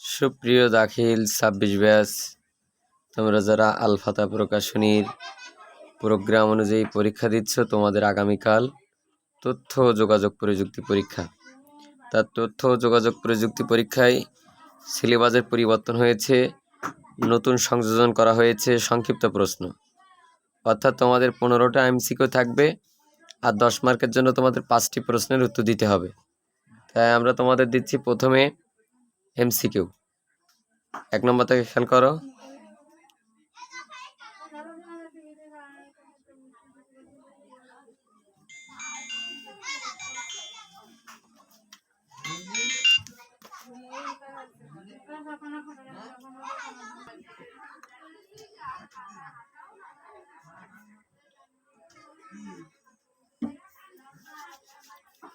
সুপ্রিয় দাখিল ছাব্বিশ ব্যাচ, তোমরা যারা আলফাতা প্রকাশনীর প্রোগ্রাম অনুযায়ী পরীক্ষা দিচ্ছ, তোমাদের আগামীকাল তথ্য যোগাযোগ প্রযুক্তি পরীক্ষা। তার তথ্য ও যোগাযোগ প্রযুক্তি পরীক্ষায় সিলেবাসের পরিবর্তন হয়েছে, নতুন সংযোজন করা হয়েছে, সংক্ষিপ্ত প্রশ্ন। অর্থাৎ তোমাদের পনেরোটা এমসিকিউ থাকবে, আর দশ মার্কের জন্য তোমাদের পাঁচটি প্রশ্নের উত্তর দিতে হবে। তাই আমরা তোমাদের দিচ্ছি প্রথমে এমসিকিউ এক নম্বর থেকে খেয়াল করো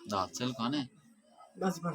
दाल चल कौन है बस बन